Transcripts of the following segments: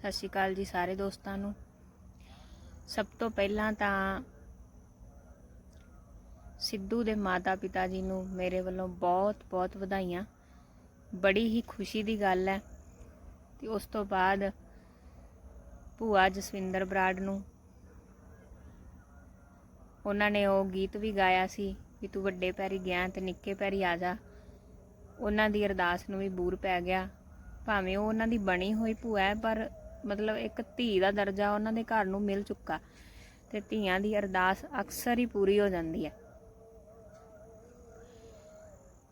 ਸਤਿ ਸ਼੍ਰੀ ਅਕਾਲ ਜੀ ਸਾਰੇ ਦੋਸਤਾਂ ਨੂੰ। ਸਭ ਤੋਂ ਪਹਿਲਾਂ ਤਾਂ ਸਿੱਧੂ ਦੇ ਮਾਤਾ-ਪਿਤਾ ਜੀ ਨੂੰ ਮੇਰੇ ਵੱਲੋਂ ਬਹੁਤ-ਬਹੁਤ ਵਧਾਈਆਂ। ਬੜੀ ਹੀ ਖੁਸ਼ੀ ਦੀ ਗੱਲ ਹੈ। ਤੇ ਉਸ ਤੋਂ ਬਾਅਦ ਭੂਆ ਜਸਵਿੰਦਰ ਬਰਾੜ ਨੂੰ ਉਹਨਾਂ ਨੇ ਉਹ ਗੀਤ ਵੀ ਗਾਇਆ ਸੀ ਕਿ ਤੂੰ ਵੱਡੇ ਪੈਰੀ ਗਿਆ ਤੇ ਨਿੱਕੇ ਪੈਰੀ ਆ ਜਾ। ਉਹਨਾਂ ਦੀ ਅਰਦਾਸ ਨੂੰ ਵੀ ਬੂਰ ਪੈ ਗਿਆ। ਭਾਵੇਂ ਉਹ ਉਹਨਾਂ ਦੀ ਬਣੀ ਹੋਈ ਭੂਆ ਹੈ, ਪਰ ਮਤਲਬ ਇੱਕ ਧੀ ਦਾ ਦਰਜਾ ਉਹਨਾਂ ਦੇ ਘਰ ਨੂੰ ਮਿਲ ਚੁੱਕਾ। ਤੇ ਧੀਆਂ ਦੀ ਅਰਦਾਸ ਅਕਸਰ ਹੀ ਪੂਰੀ ਹੋ ਜਾਂਦੀ ਹੈ।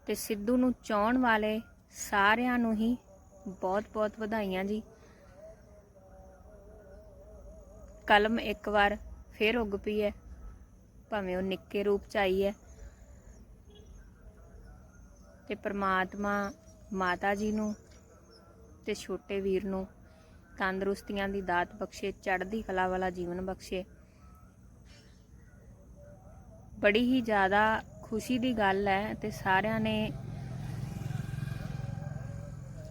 ਤੇ ਸਿੱਧੂ ਨੂੰ ਚਾਹਣ ਵਾਲੇ ਸਾਰਿਆਂ ਨੂੰ ਹੀ ਬਹੁਤ-ਬਹੁਤ ਵਧਾਈਆਂ ਜੀ। ਕਲਮ ਇੱਕ ਵਾਰ ਫੇਰ ਉੱਗ ਪਈ ਹੈ। ਭਾਵੇਂ ਉਹ ਨਿੱਕੇ ਰੂਪ ਚ ਆਈ ਹੈ। ਤੇ ਪ੍ਰਮਾਤਮਾ ਮਾਤਾ ਜੀ ਨੂੰ ਤੇ ਛੋਟੇ ਵੀਰ ਨੂੰ ਤੰਦਰੁਸਤੀਆਂ ਦੀ ਦਾਤ ਬਖਸ਼ੇ, ਚੜ੍ਹਦੀ ਕਲਾ ਵਾਲਾ ਜੀਵਨ ਬਖਸ਼ੇ। ਬੜੀ ਹੀ ਜ਼ਿਆਦਾ ਖੁਸ਼ੀ ਦੀ ਗੱਲ ਹੈ ਤੇ ਸਾਰਿਆਂ ਨੇ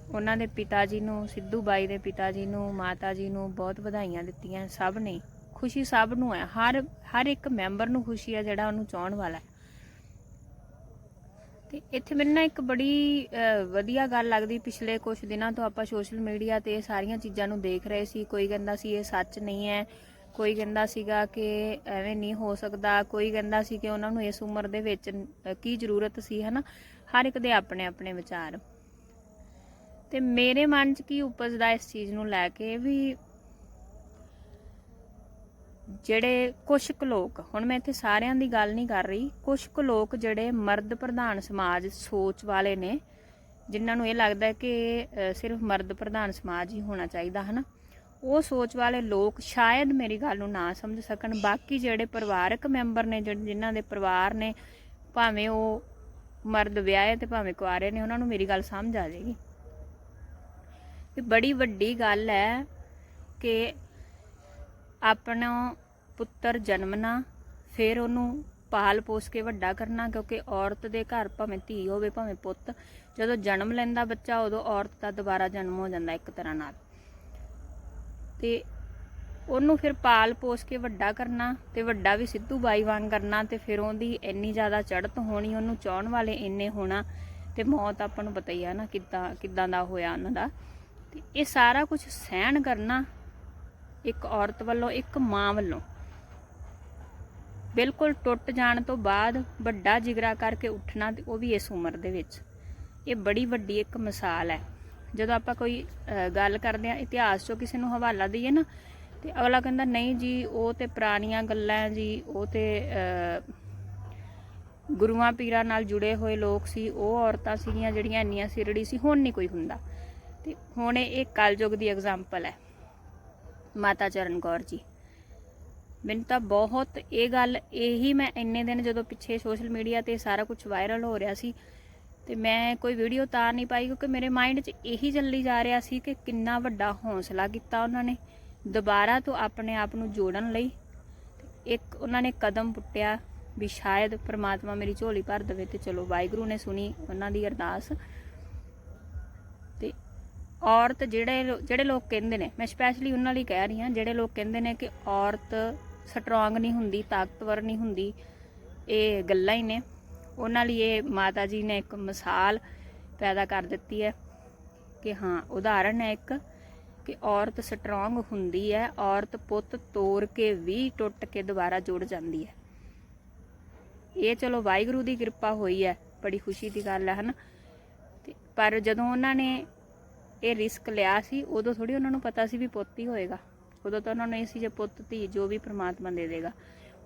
ਉਹਨਾਂ ਦੇ ਪਿਤਾ ਜੀ ਨੂੰ, ਸਿੱਧੂ ਬਾਈ ਦੇ ਪਿਤਾ ਜੀ ਨੂੰ, ਮਾਤਾ ਜੀ ਨੂੰ ਬਹੁਤ ਵਧਾਈਆਂ ਦਿੱਤੀਆਂ ਸਭ ਨੇ। ਖੁਸ਼ੀ ਸਭ ਨੂੰ ਹੈ, ਹਰ ਹਰ ਇੱਕ ਮੈਂਬਰ ਨੂੰ ਖੁਸ਼ੀ ਹੈ ਜਿਹੜਾ ਉਹਨੂੰ ਚਾਹਣ ਵਾਲਾ ਹੈ। ਤੇ ਇੱਥੇ ਮੈਨੂੰ ਨਾ ਇੱਕ ਬੜੀ ਵਧੀਆ ਗੱਲ ਲੱਗਦੀ। ਪਿਛਲੇ ਕੁਝ ਦਿਨਾਂ ਤੋਂ ਆਪਾਂ ਸੋਸ਼ਲ ਮੀਡੀਆ ਤੇ ਇਹ ਸਾਰੀਆਂ ਚੀਜ਼ਾਂ ਨੂੰ ਦੇਖ ਰਹੇ ਸੀ। ਕੋਈ ਕਹਿੰਦਾ ਸੀ ਇਹ ਸੱਚ ਨਹੀਂ ਹੈ। ਕੋਈ ਕਹਿੰਦਾ ਸੀਗਾ ਕਿ ਐਵੇਂ ਨਹੀਂ ਹੋ ਸਕਦਾ। ਕੋਈ ਕਹਿੰਦਾ ਸੀ ਕਿ ਉਹਨਾਂ ਨੂੰ ਇਸ ਉਮਰ ਦੇ ਵਿੱਚ ਕੀ ਜ਼ਰੂਰਤ ਸੀ, ਹਨਾ? ਹਰ ਇੱਕ ਦੇ ਆਪਣੇ ਆਪਣੇ ਵਿਚਾਰ। ਤੇ ਮੇਰੇ ਮਨ 'ਚ ਕੀ ਉਪਜਦਾ ਇਸ ਚੀਜ਼ ਨੂੰ ਲੈ ਕੇ ਵੀ ਜਿਹੜੇ ਕੁਝ ਕੁ ਲੋਕ, ਹੁਣ ਮੈਂ ਇੱਥੇ ਸਾਰਿਆਂ ਦੀ ਗੱਲ ਨਹੀਂ ਕਰ ਰਹੀ ਕੁਝ ਕੁ ਲੋਕ ਜਿਹੜੇ ਮਰਦ ਪ੍ਰਧਾਨ ਸਮਾਜ ਸੋਚ ਵਾਲੇ ਨੇ, ਜਿਨ੍ਹਾਂ ਨੂੰ ਇਹ ਲੱਗਦਾ ਕਿ ਸਿਰਫ ਮਰਦ ਪ੍ਰਧਾਨ ਸਮਾਜ ਹੀ ਹੋਣਾ ਚਾਹੀਦਾ, ਹਨਾ? ਉਹ ਸੋਚ ਵਾਲੇ ਲੋਕ ਸ਼ਾਇਦ ਮੇਰੀ ਗੱਲ ਨੂੰ ਨਾ ਸਮਝ ਸਕਣ। ਬਾਕੀ ਜਿਹੜੇ ਪਰਿਵਾਰਕ ਮੈਂਬਰ ਨੇ ਜਿਨ੍ਹਾਂ ਦੇ ਪਰਿਵਾਰ ਨੇ, ਭਾਵੇਂ ਉਹ ਮਰਦ ਵਿਆਹੇ ਤੇ ਭਾਵੇਂ ਕੁਆਰੇ ਨੇ, ਉਹਨਾਂ ਨੂੰ ਮੇਰੀ ਗੱਲ ਸਮਝ ਆ ਜਾਏਗੀ। ਇਹ ਬੜੀ ਵੱਡੀ ਗੱਲ ਹੈ ਕਿ ਆਪਣਾ ਪੁੱਤਰ ਜਨਮਣਾ ਫਿਰ ਉਹਨੂੰ ਪਾਲ ਪੋਸ ਕੇ ਵੱਡਾ ਕਰਨਾ, ਕਿਉਂਕਿ ਔਰਤ ਦੇ ਘਰ ਭਾਵੇਂ ਧੀ ਹੋਵੇ, ਭਾਵੇਂ ਪੁੱਤ, ਜਦੋਂ ਜਨਮ ਲੈਂਦਾ ਬੱਚਾ, ਉਦੋਂ ਔਰਤ ਦਾ ਦੁਬਾਰਾ ਜਨਮ ਹੋ ਜਾਂਦਾ ਇੱਕ ਤਰ੍ਹਾਂ ਨਾਲ। ਤੇ ਉਹਨੂੰ ਫਿਰ ਪਾਲ ਪੋਸ ਕੇ ਵੱਡਾ ਕਰਨਾ, ਤੇ ਵੱਡਾ ਵੀ ਸਿੱਧੂ ਬਾਈ ਵਾਂਗ ਕਰਨਾ, ਤੇ ਫਿਰ ਉਹਦੀ ਇੰਨੀ ਜ਼ਿਆਦਾ ਚੜ੍ਹਤ ਹੋਣੀ, ਉਹਨੂੰ ਚਾਹਣ ਵਾਲੇ ਇੰਨੇ ਹੋਣਾ, ਤੇ ਮੌਤ ਆਪਾਂ ਨੂੰ ਪਤਾ ਹੀ ਆ ਨਾ, ਕਿੱਦਾਂ ਕਿੱਦਾਂ ਦਾ ਹੋਇਆ ਉਹਨਾਂ ਦਾ। ਤੇ ਇਹ ਸਾਰਾ ਕੁਝ ਸਹਿਣ ਕਰਨਾ ਇੱਕ ਔਰਤ ਵੱਲੋਂ, ਇੱਕ ਮਾਂ ਵੱਲੋਂ। ਬਿਲਕੁਲ ਟੁੱਟ ਜਾਣ ਤੋਂ ਬਾਅਦ ਵੱਡਾ ਜਿਗਰਾ ਕਰਕੇ ਉੱਠਣਾ ਉਹ ਵੀ ਇਸ ਉਮਰ ਦੇ ਵਿੱਚ। ਇਹ ਬੜੀ ਵੱਡੀ ਇੱਕ ਮਿਸਾਲ ਹੈ। ਜਦੋਂ ਆਪਾਂ ਕੋਈ ਗੱਲ ਕਰਦੇ ਆ ਇਤਿਹਾਸ ਚੋਂ ਕਿਸੇ ਨੂੰ ਹਵਾਲਾ ਦਈਏ ਨਾ, ਤੇ ਅਗਲਾ ਕਹਿੰਦਾ, ਨਹੀਂ ਜੀ, ਉਹ ਤੇ ਪੁਰਾਣੀਆਂ ਗੱਲਾਂ ਜੀ, ਉਹ ਤੇ ਗੁਰੂਆਂ ਪੀਰਾਂ ਨਾਲ ਜੁੜੇ ਹੋਏ ਲੋਕ ਸੀ, ਉਹ ਔਰਤਾਂ ਸੀਗੀਆਂ ਜਿਹੜੀਆਂ ਇੰਨੀਆਂ ਸਿਰੜੀ ਸੀ, ਹੁਣ ਨਹੀਂ ਕੋਈ ਹੁੰਦਾ। ਤੇ ਹੁਣ ਇਹ ਕਲਯੁਗ ਦੀ ਐਗਜ਼ਾਮਪਲ ਹੈ। ਮਾਤਾ ਚਰਨ ਕੌਰ ਜੀ। ਮੈਨੂੰ ਤਾਂ ਬਹੁਤ ਇਹ ਗੱਲ, ਇਹੀ ਮੈਂ ਇੰਨੇ ਦਿਨ ਜਦੋਂ ਪਿੱਛੇ ਸੋਸ਼ਲ ਮੀਡੀਆ ਤੇ ਸਾਰਾ ਕੁਝ ਵਾਇਰਲ ਹੋ ਰਿਹਾ ਸੀ ਤੇ ਮੈਂ ਕੋਈ ਵੀਡੀਓ ਤਾਂ ਨਹੀਂ ਪਾਈ ਕਿਉਂਕਿ ਮੇਰੇ ਮਾਈਂਡ 'ਚ ਇਹੀ ਚੱਲੀ ਜਾ ਰਿਹਾ ਸੀ ਕਿ ਕਿੰਨਾ ਵੱਡਾ ਹੌਸਲਾ ਕੀਤਾ ਉਹਨਾਂ ਨੇ ਦੁਬਾਰਾ ਤੋਂ ਆਪਣੇ ਆਪ ਨੂੰ ਜੋੜਨ ਲਈ। ਤੇ ਇੱਕ ਉਹਨਾਂ ਨੇ ਕਦਮ ਪੁੱਟਿਆ ਵੀ ਸ਼ਾਇਦ ਪ੍ਰਮਾਤਮਾ ਮੇਰੀ ਝੋਲੀ ਭਰ ਦੇਵੇ ਤੇ ਚਲੋ ਵਾਹਿਗੁਰੂ ਨੇ ਸੁਣੀ ਉਹਨਾਂ ਦੀ ਅਰਦਾਸ। ਔਰਤ ਜਿਹੜੇ ਲੋ- ਜਿਹੜੇ ਲੋਕ ਕਹਿੰਦੇ ਨੇ, ਮੈਂ ਸਪੈਸ਼ਲੀ ਉਹਨਾਂ ਲਈ ਕਹਿ ਰਹੀ ਹਾਂ, ਜਿਹੜੇ ਲੋਕ ਕਹਿੰਦੇ ਨੇ ਕਿ ਔਰਤ ਸਟਰੋਂਗ ਨਹੀਂ ਹੁੰਦੀ, ਤਾਕਤਵਰ ਨਹੀਂ ਹੁੰਦੀ, ਇਹ ਗੱਲਾਂ ਹੀ ਨੇ। ਉਹਨਾਂ ਲਈ ਇਹ ਮਾਤਾ ਜੀ ਨੇ ਇੱਕ ਮਿਸਾਲ ਪੈਦਾ ਕਰ ਦਿੱਤੀ ਹੈ ਕਿ ਹਾਂ ਉਦਾਹਰਣ ਹੈ ਇੱਕ ਕਿ ਔਰਤ ਸਟਰੋਂਗ ਹੁੰਦੀ ਹੈ, ਔਰਤ ਪੁੱਤ ਤੋੜ ਕੇ ਵੀ ਟੁੱਟ ਕੇ ਦੁਬਾਰਾ ਜੁੜ ਜਾਂਦੀ ਹੈ। ਇਹ ਚਲੋ ਵਾਹਿਗੁਰੂ ਦੀ ਕਿਰਪਾ ਹੋਈ ਹੈ, ਬੜੀ ਖੁਸ਼ੀ ਦੀ ਗੱਲ ਹੈ, ਹਨਾ? ਤੇ ਪਰ ਜਦੋਂ ਉਹਨਾਂ ਨੇ ਇਹ ਰਿਸਕ ਲਿਆ ਸੀ, ਉਦੋਂ ਥੋੜੀ ਉਹਨਾਂ ਨੂੰ ਪਤਾ ਸੀ ਵੀ ਪੁੱਤ ਹੀ ਹੋਏਗਾ। ਉਦੋਂ ਤਾਂ ਉਹਨਾਂ ਨੂੰ ਇਹ ਸੀ ਜੇ ਪੁੱਤ, ਧੀ ਜੋ ਵੀ ਪ੍ਰਮਾਤਮਾ ਦੇ ਦੇਗਾ।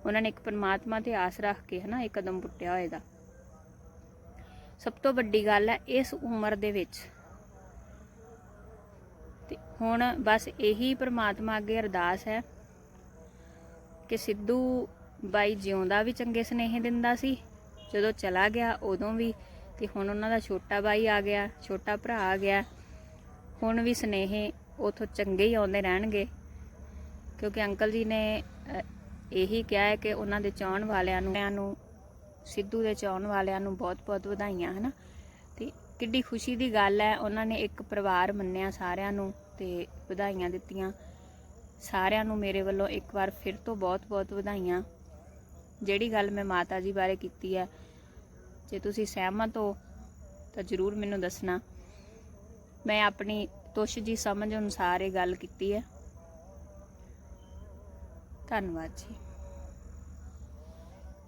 ਉਹਨਾਂ ਨੇ ਇੱਕ ਪ੍ਰਮਾਤਮਾ ਤੇ ਆਸ ਰੱਖ ਕੇ ਹਨਾ ਇੱਕ ਕਦਮ ਪੁੱਟਿਆ ਹੋਏਗਾ। ਸਭ ਤੋਂ ਵੱਡੀ ਗੱਲ ਹੈ ਇਸ ਉਮਰ ਦੇ ਵਿੱਚ। ਤੇ ਹੁਣ ਬਸ ਇਹੀ ਪ੍ਰਮਾਤਮਾ ਅੱਗੇ ਅਰਦਾਸ ਹੈ ਕਿ ਸਿੱਧੂ ਬਾਈ ਜਿਉਂਦਾ ਵੀ ਚੰਗੇ ਸੁਨੇਹੇ ਦਿੰਦਾ ਸੀ। ਜਦੋਂ ਚਲਾ ਗਿਆ ਉਦੋਂ ਵੀ ਤੇ ਹੁਣ ਉਹਨਾਂ ਦਾ ਛੋਟਾ ਬਾਈ ਆ ਗਿਆ, ਛੋਟਾ ਭਰਾ ਆ ਗਿਆ। ਹੁਣ ਵੀ ਸਨੇਹੇ ਉਥੋਂ ਚੰਗੇ ਹੀ ਆਉਂਦੇ ਰਹਿਣਗੇ। ਕਿਉਂਕਿ ਅੰਕਲ ਜੀ ਨੇ ਇਹੀ ਕਿਹਾ ਹੈ ਕਿ ਉਹਨਾਂ ਦੇ ਚਾਹਣ ਵਾਲਿਆਂ ਨੂੰ ਸਿੱਧੂ ਦੇ ਚਾਹਣ ਵਾਲਿਆਂ ਨੂੰ ਬਹੁਤ-ਬਹੁਤ ਵਧਾਈਆਂ, ਹਨਾ? ਤੇ ਕਿੱਡੀ ਖੁਸ਼ੀ ਦੀ ਗੱਲ ਹੈ, ਉਹਨਾਂ ਨੇ ਇੱਕ ਪਰਿਵਾਰ ਮੰਨਿਆ ਸਾਰਿਆਂ ਨੂੰ ਤੇ ਵਧਾਈਆਂ ਦਿੱਤੀਆਂ। ਸਾਰਿਆਂ ਨੂੰ ਮੇਰੇ ਵੱਲੋਂ ਇੱਕ ਵਾਰ ਫਿਰ ਤੋਂ ਬਹੁਤ-ਬਹੁਤ ਵਧਾਈਆਂ। ਜਿਹੜੀ ਗੱਲ ਮੈਂ ਮਾਤਾ ਜੀ ਬਾਰੇ ਕੀਤੀ ਹੈ, ਜੇ ਤੁਸੀਂ ਸਹਿਮਤ ਹੋ ਤਾਂ ਜ਼ਰੂਰ ਮੈਨੂੰ ਦੱਸਣਾ। ਮੈਂ ਆਪਣੀ ਤੁਸ਼ ਜੀ ਸਮਝ ਅਨੁਸਾਰ ਇਹ ਗੱਲ ਕੀਤੀ ਹੈ। ਧੰਨਵਾਦ ਜੀ।